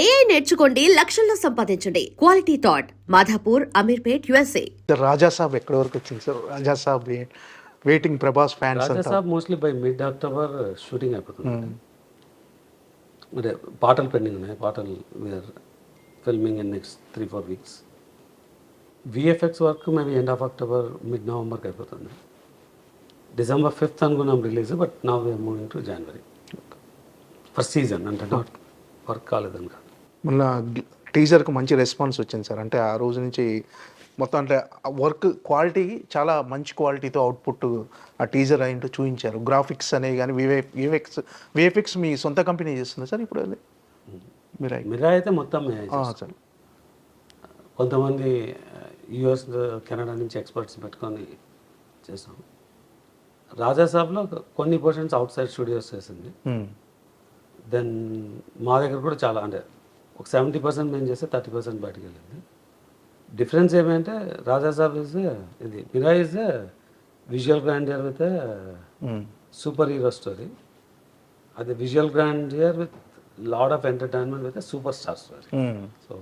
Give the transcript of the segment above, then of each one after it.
AI నేర్చుకోండి లక్షల్లో సంపాదించండి. Quality thought Madhapur Ameerpet USA. Raja Saab ఎక్కడి వరకు వచ్చింది sir? Raja Saab waiting Prabhas fans Raja Saab mostly by mid October shooting అయిపోతుంది. అంటే పాటలు పెండింగ్ ఉన్నాయి. పాటలు we're filming in next three four weeks VFX work maybe end of October mid నవంబర్కి అయిపోతుంది. December fifth అనుకున్నాం రిలీజ్ బట్ నా moving to January first season అంటే not work కాలేదని మొన్న టీజర్కి మంచి రెస్పాన్స్ వచ్చింది సార్. అంటే ఆ రోజు నుంచి మొత్తం అంటే వర్క్ క్వాలిటీ చాలా మంచి క్వాలిటీతో అవుట్పుట్ ఆ టీజర్ అయింటూ చూపించారు. గ్రాఫిక్స్ అనేవి కానీ వివే వివేక్స్ విఎఫ్ఎక్స్ మీ సొంత కంపెనీ చేస్తుంది సార్ ఇప్పుడు మీరు మిరా అయితే మొత్తం. సార్. కొంతమంది యుఎస్ కెనడా నుంచి ఎక్స్పర్ట్స్ పెట్టుకొని చేసాం రాజాసాబ్లో కొన్ని పోర్షన్స్ అవుట్ సైడ్ స్టూడియోస్ చేసింది దెన్ మా దగ్గర కూడా చాలా అంటే ఒక సెవెంటీ పర్సెంట్ మేము చేస్తే థర్టీ పర్సెంట్ బయటకు వెళ్ళింది. డిఫరెన్స్ ఏమంటే రాజాసాబ్ ఇస్ ఇది Mira is visual grandeur with super hero story అది visual grandeur with lot of entertainment with super star story so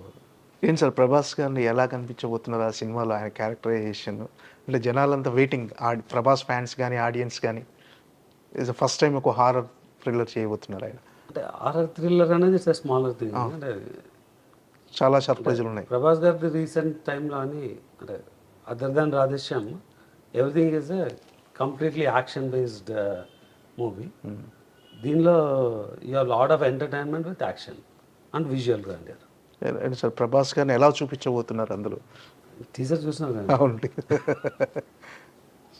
ఏం సార్ ప్రభాస్ గారిని ఎలా కనిపించబోతున్నారు ఆ సినిమాలో ఆయన క్యారెక్టరైజేషన్ అంటే జనాలంతా వెయిటింగ్ ప్రభాస్ ఫ్యాన్స్ కానీ ఆడియన్స్ కానీ ఇస్ ఫస్ట్ టైం ఒక హారర్ థ్రిల్లర్ చేయబోతున్నారు ఆయన. అంటే ఆర్ఆర్ థ్రిల్లర్ అనేది ఇట్స్ స్మాలర్ థింగ్. అంటే చాలా సర్ప్రైజులు ఉన్నాయి. ప్రభాస్ గారిది రీసెంట్ టైంలో అని అంటే other than Radhe Shyam everything is completely action based movie. దీనిలో you lot of entertainment with action and visual grandeur. ఏంటి సార్ ప్రభాస్ గారిని ఎలా చూపించబోతున్నారు అందులో? టీజర్ చూసినారు కదా? అవునండి.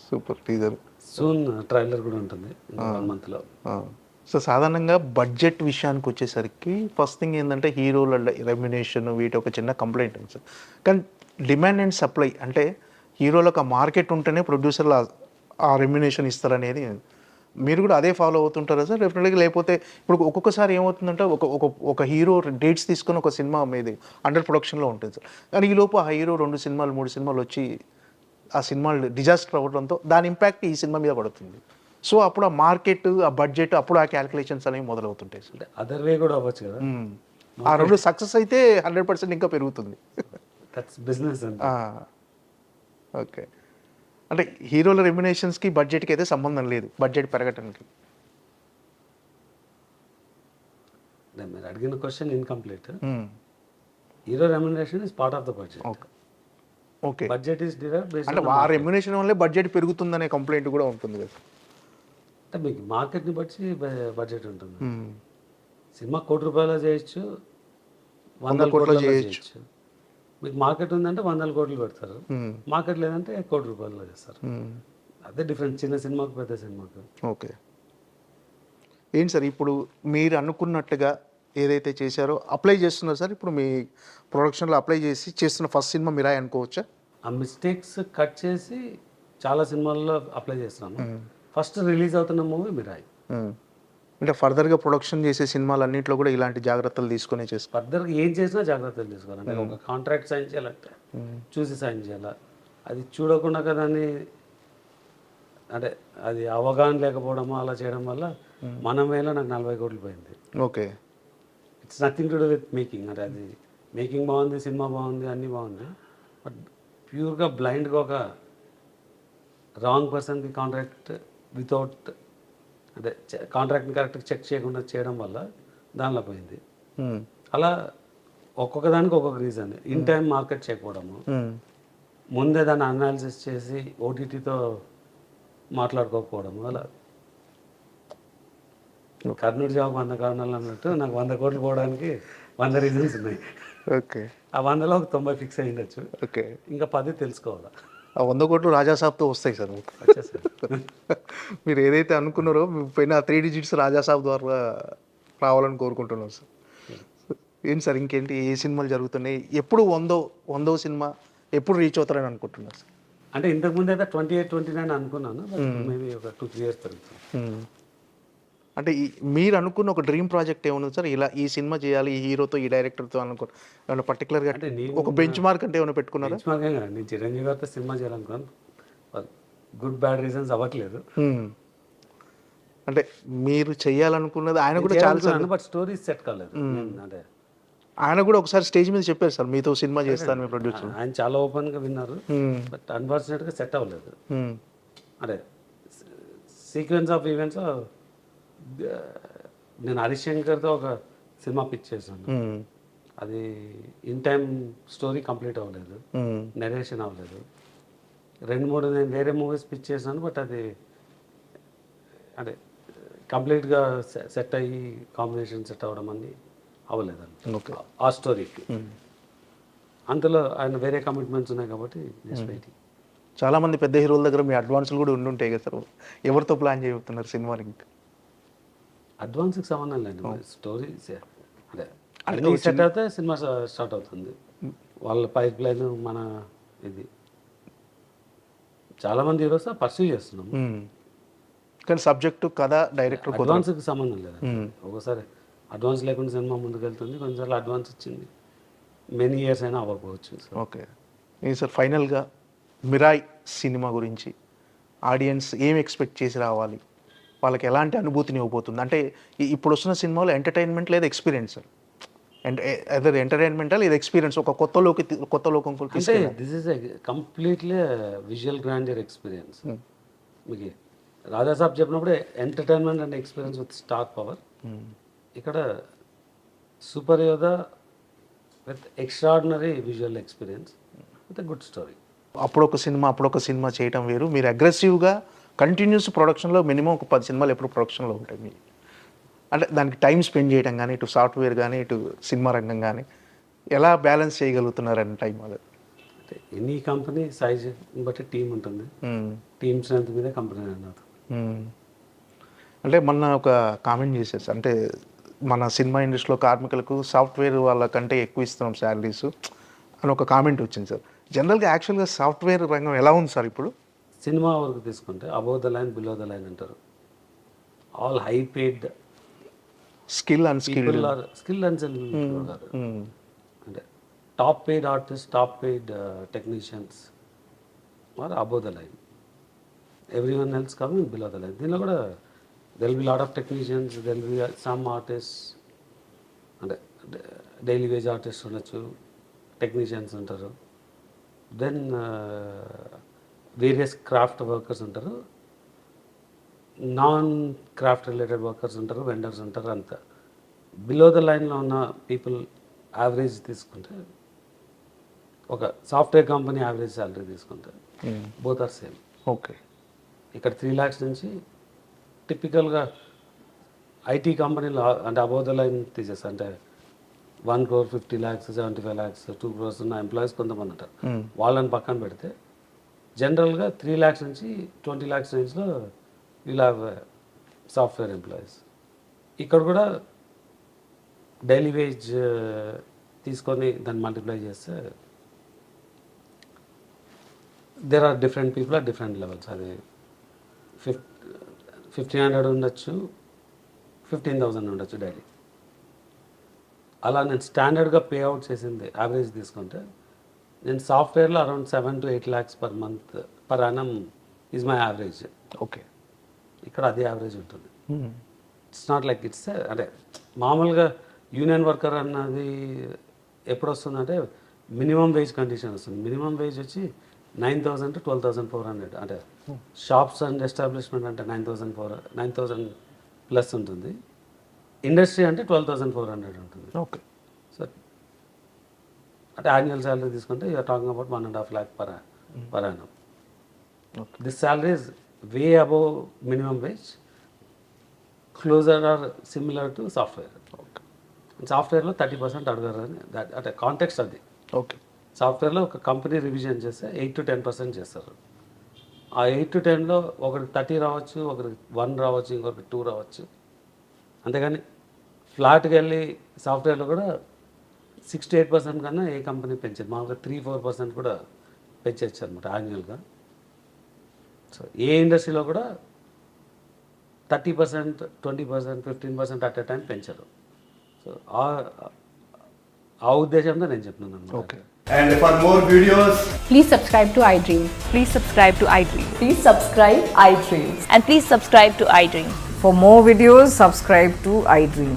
Super teaser. సూన్ ట్రైలర్ కూడా ఉంటుంది వన్ మంత్లో సో సాధారణంగా బడ్జెట్ విషయానికి వచ్చేసరికి ఫస్ట్ థింగ్ ఏంటంటే హీరోల రెమ్యునేషన్ వీటి ఒక చిన్న కంప్లైంట్ ఉంది సార్. కానీ డిమాండ్ అండ్ సప్లై అంటే హీరోలకు ఆ మార్కెట్ ఉంటేనే ప్రొడ్యూసర్లు ఆ- రెమ్యునేషన్ ఇస్తారనేది మీరు కూడా అదే ఫాలో అవుతుంటారా సార్? డెఫినెట్గా లేకపోతే ఇప్పుడు ఒక్కొక్కసారి ఏమవుతుందంటే ఒక ఒక ఒక హీరో డేట్స్ తీసుకొని ఒక సినిమా మీది అండర్ ప్రొడక్షన్లో ఉంటుంది సార్. కానీ ఈ లోపు ఆ హీరో రెండు సినిమాలు మూడు సినిమాలు వచ్చి ఆ సినిమాలు డిజాస్టర్ అవ్వడంతో దాని ఇంపాక్ట్ ఈ సినిమా మీద పడుతుంది. సో అప్పుడు ఆ మార్కెట్ ఆ బడ్జెట్ అప్పుడు ఆ క్యాలిక్యులేషన్స్ అనేవి మొదలవుతుంటాయి సార్. అదర్ వే కూడా అవ్వచ్చు కదా. ఆ రెండు సక్సెస్ అయితే హండ్రెడ్ పర్సెంట్ ఇంకా పెరుగుతుంది. Business okay. అంటే హీరోల రెమ్యునేషన్స్కి బడ్జెట్కి అయితే సంబంధం లేదు బడ్జెట్ పెరగటానికి. మీరు అడిగిన question incomplete. Hero remuneration is part of the budget okay. Okay. Budget is derive అంటే ఆ రెమ్యునేషన్ వల్లే బడ్జెట్ పెరుగుతుందనే కంప్లైంట్ కూడా ఉంటుంది కదా. అంటే మీకు మార్కెట్ని బట్టి బడ్జెట్ ఉంటుంది. సినిమా కోటి రూపాయలు చేయొచ్చు వంద వందల కోట్లు చేయొచ్చు. మీకు మార్కెట్ ఉందంటే వందల కోట్లు పెడతారు. మార్కెట్ లేదంటే కోటి రూపాయలు చేస్తారు. అదే డిఫరెన్స్ చిన్న సినిమాకు పెద్ద సినిమాకు. ఓకే. ఏంటి సార్ ఇప్పుడు మీరు అనుకున్నట్టుగా ఏదైతే చేశారో అప్లై చేస్తున్నారు సార్? ఇప్పుడు మీ ప్రొడక్షన్లో అప్లై చేసి చేస్తున్న ఫస్ట్ సినిమా మీరా అనుకోవచ్చా? ఆ మిస్టేక్స్ కట్ చేసి చాలా సినిమాల్లో అప్లై చేస్తున్నాను. ఫస్ట్ రిలీజ్ అవుతున్న మూవీ మిరాయి. అంటే ఫర్దర్గా ప్రొడక్షన్ చేసే సినిమాలు అన్నింటిలో కూడా ఇలాంటి జాగ్రత్తలు తీసుకునే చేస్తారు ఫర్దర్గా ఏం చేసినా జాగ్రత్తలు తీసుకోవాలి. ఒక కాంట్రాక్ట్ సైన్ చేయాలంటే చూసి సైన్ చేయాలి? అది చూడకుండా కదా అని అంటే అది అవగాహన లేకపోవడమో అలా చేయడం వల్ల మన వేళ నాకు నలభై కోట్లు పోయింది. Okay. It's nothing to do with making అంటే అది మేకింగ్ బాగుంది సినిమా బాగుంది అన్నీ బాగుంది. బట్ ప్యూర్గా బ్లైండ్గా ఒక రాంగ్ పర్సన్కి కాంట్రాక్ట్ వితౌట్ అంటే కాంట్రాక్ట్ని కరెక్ట్గా చెక్ చేయకుండా చేయడం వల్ల దానిలో పోయింది. మ్మ్. అలా ఒక్కొక్క దానికి ఒక్కొక్క రీజన్ ఇన్ టైం మార్కెట్ చేయకపోవడము. మ్మ్. ముందే దాన్ని అనాలిసిస్ చేసి ఓటీటీతో మాట్లాడుకోకపోవడము. అలా. కర్నూలు జాబ్ వంద కారణాలు అన్నట్టు నాకు వంద కోట్లు పోవడానికి వంద రీజన్స్ ఉన్నాయి. ఓకే ఆ వందలో ఒక తొంభై ఫిక్స్ అయి ఉండొచ్చు ఓకే ఇంకా పది తెలుసుకోవాలా? ఆ వంద కోట్లు రాజాసాబ్తో వస్తాయి సార్. మీరు ఏదైతే అనుకున్నారో పైన త్రీ డిజిట్స్ రాజాసాబ్ ద్వారా రావాలని కోరుకుంటున్నాం సార్. ఏంటి సార్ ఇంకేంటి? ఏ సినిమాలు జరుగుతున్నాయి? ఎప్పుడు వందో వందో సినిమా ఎప్పుడు రీచ్ అవుతారని అనుకుంటున్నారు సార్? అంటే ఇంతకు ముందు అయితే ట్వంటీ ఎయిట్ ట్వంటీ నైన్ అనుకున్నాను మేబీ ఒక టూ త్రీ ఇయర్స్ మ్మ్. అంటే మీరు అనుకున్న ఒక డ్రీమ్ ప్రాజెక్ట్ ఏమన్నా సార్? ఇలా ఈ సినిమా చేయాలి ఈ హీరోతో ఈ డైరెక్టర్తో అనుకో ఏమైనా పర్టికులర్గా అంటే ఒక బెంచ్ మార్క్ అంటే ఏమైనా పెట్టుకున్నారా. నేను చిరంజీవి గారితో సినిమా చేయాలనుకున్నాను. గుడ్ బ్యాడ్ రీజన్స్ అవ్వట్లేదు. అంటే మీరు చేయాలనుకున్నది ఆయన కూడా చాలా బట్ స్టోరీస్ సెట్ కాలేదు. అంటే ఆయన కూడా ఒకసారి స్టేజ్ మీద చెప్పారు సార్ మీతో సినిమా చేస్తాను మీ ప్రొడ్యూసర్ ఆయన చాలా ఓపెన్గా విన్నారు. బట్ అన్ఫార్చునేట్గా సెట్ అవ్వలేదు. అదే. సీక్వెన్స్ ఆఫ్ ఈవెంట్స్ నేను హరిశంకర్తో ఒక సినిమా పిచ్ చేశాను. అది ఇన్ టైం స్టోరీ కంప్లీట్ అవ్వలేదు. నెరేషన్ అవ్వలేదు. రెండు మూడు నేను వేరే మూవీస్ పిచ్ చేశాను బట్ అది అంటే కంప్లీట్గా సెట్ అయ్యి కాంబినేషన్ సెట్ అవ్వడం అని అవ్వలేదు ఆ స్టోరీకి. అంతలో ఆయన వేరే కమిట్మెంట్స్ ఉన్నాయి కాబట్టి జస్ట్ వెయిటింగ్ చాలా మంది పెద్ద హీరోల దగ్గర మీ అడ్వాన్సులు కూడా ఉండి ఉంటాయి కదా సార్. ఎవరితో ప్లాన్ చేయబోతున్నారు సినిమాని ఇంకా అడ్వాన్స్కి సంబంధం లేదు. స్టోరీ అదే. అన్ని సెట్ అయితే సినిమా స్టార్ట్ అవుతుంది. వాళ్ళ పైప్ లైన్ మన ఇది. చాలా మంది హీరోస్ పర్సూ చేస్తున్నాం. కానీ సబ్జెక్టు కథ డైరెక్టర్ అడ్వాన్స్కి సంబంధం లేదు. ఒకసారి అడ్వాన్స్ లేకుండా సినిమా ముందుకు వెళ్తుంది కొన్నిసార్లు అడ్వాన్స్ వచ్చింది. మెనీ ఇయర్స్ అయినా అవ్వకపోవచ్చు. ఓకే. సార్ ఫైనల్గా మిరాయ్ సినిమా గురించి ఆడియన్స్ ఏం ఎక్స్పెక్ట్ చేసి రావాలి? వాళ్ళకి ఎలాంటి అనుభూతిని ఇవ్వబోతుంది? అంటే ఇప్పుడు వస్తున్న సినిమాలో ఎంటర్టైన్మెంట్ లేదా ఎక్స్పీరియన్స్ సార్ అదే ఎంటర్టైన్మెంటా లేదా ఎక్స్పీరియన్స్ ఒక కొత్త లోకి కొత్త లోకం అంటే this is completely visual grandeur experience మీకు రాజా సాబ్ చెప్పినప్పుడు entertainment and experience with star power ఇక్కడ super Yodha with extraordinary visual experience with good story అప్పుడొక cinema అప్పుడొక సినిమా చేయటం వేరు. మీరు అగ్రెసివ్గా కంటిన్యూస్ ప్రొడక్షన్లో మినిమం ఒక పది సినిమాలు ఎప్పుడు ప్రొడక్షన్లో ఉంటాయి మీ. అంటే దానికి టైం స్పెండ్ చేయడం కానీ ఇటు సాఫ్ట్వేర్ కానీ ఇటు సినిమా రంగం కానీ ఎలా బ్యాలెన్స్ చేయగలుగుతున్నారని టైం అది. అంటే ఎనీ కంపెనీ సైజ్ బట్టి టీం ఉంటుంది. టీమ్ స్ట్రెంత్ మీదే కంపెనీ. అంటే మొన్న ఒక కామెంట్ చేసేసి అంటే మన సినిమా ఇండస్ట్రీలో కార్మికులకు సాఫ్ట్వేర్ వాళ్ళకంటే ఎక్కువ ఇస్తున్నాం శాలరీస్ అని ఒక కామెంట్ వచ్చింది సార్. జనరల్గా యాక్చువల్గా సాఫ్ట్వేర్ రంగం ఎలా ఉంది సార్ ఇప్పుడు? సినిమా వరకు తీసుకుంటే above the line below the line అంటారు. All high paid skill and skill and కాదు అంటే top paid artist top paid technicians are above the line everyone else coming below the line దీనిలో కూడా there'll be lot of technicians there'll be some artist అంటే daily wage artist ఉండొచ్చు technicians ఉంటారు. Then various craft workers ఉంటారు. Non craft related workers ఉంటారు vendors ఉంటారు అంతా. Below the లైన్లో ఉన్న పీపుల్ యావరేజ్ తీసుకుంటే ఒక సాఫ్ట్వేర్ కంపెనీ యావరేజ్ శాలరీ తీసుకుంటే బోత్ ఆర్ సేమ్ ఓకే ఇక్కడ త్రీ ల్యాక్స్ నుంచి టిపికల్గా ఐటీ కంపెనీలో అంటే అబౌవ్ ద లైన్ తీసేస్తా అంటే one crore fifty lakhs seventy five lakhs two crores ఉన్న ఎంప్లాయీస్ కొంతమంది ఉంటారు. వాళ్ళని పక్కన పెడితే జనరల్గా త్రీ ల్యాక్స్ నుంచి ట్వంటీ ల్యాక్స్ రేంజ్లో వీల్ హ్యావ్ సాఫ్ట్వేర్ ఎంప్లాయీస్. ఇక్కడ కూడా డైలీ వేజ్ తీసుకొని దాన్ని మల్టిప్లై చేస్తే there are different people are different levels అది ఫిఫ్ ఫిఫ్టీన్ హండ్రెడ్ ఉండొచ్చు ఫిఫ్టీన్ థౌసండ్ ఉండొచ్చు డైలీ. అలా నేను స్టాండర్డ్గా పే అవుట్ చేసింది యావరేజ్ తీసుకుంటే నేను సాఫ్ట్వేర్లో around seven to eight lakhs per month per annum is my average okay ఇక్కడ అదే యావరేజ్ ఉంటుంది. ఇట్స్ నాట్ లైక్ ఇట్స్ అంటే మామూలుగా యూనియన్ వర్కర్ అన్నది ఎప్పుడు వస్తుందంటే మినిమం వేజ్ కండిషన్ వస్తుంది. మినిమం వేజ్ వచ్చి nine thousand to twelve thousand four hundred అంటే షాప్స్ అండ్ ఎస్టాబ్లిష్మెంట్ అంటే nine thousand four nine thousand plus ఉంటుంది. ఇండస్ట్రీ అంటే ట్వెల్వ్ థౌసండ్ ఫోర్ హండ్రెడ్ ఉంటుంది. ఓకే అంటే యాన్యువల్ శాలరీ తీసుకుంటే you're talking about one and half lakh per per annum okay this salary is way above minimum wage closer or similar to software సాఫ్ట్వేర్లో thirty percent అడగారు అని that- అంటే context అది. Okay సాఫ్ట్వేర్లో ఒక company revision చేస్తే eight to ten percent చేస్తారు. ఆ ఎయిట్ టు టెన్లో ఒకరికి థర్టీ రావచ్చు ఒకరికి వన్ రావచ్చు ఇంకొకరికి టూ రావచ్చు. అంతేగాని ఫ్లాట్కి వెళ్ళి సాఫ్ట్వేర్లో కూడా సిక్స్ టు ఎయిట్ పర్సెంట్ కన్నా ఏ కంపెనీ పెంచేది మామూలుగా త్రీ ఫోర్ పర్సెంట్ కూడా పెంచవచ్చు అనమాట యాన్యువల్గా సో ఏ ఇండస్ట్రీలో కూడా thirty percent twenty percent fifteen percent at a time పెంచరు సో ఆ ఆ ఉద్దేశంతో నేను చెప్తున్నాను అనమాట okay And for more videos, Please subscribe to iDream. Please subscribe to iDream. Please subscribe iDreams. And please subscribe to iDream. For more videos, subscribe to iDream.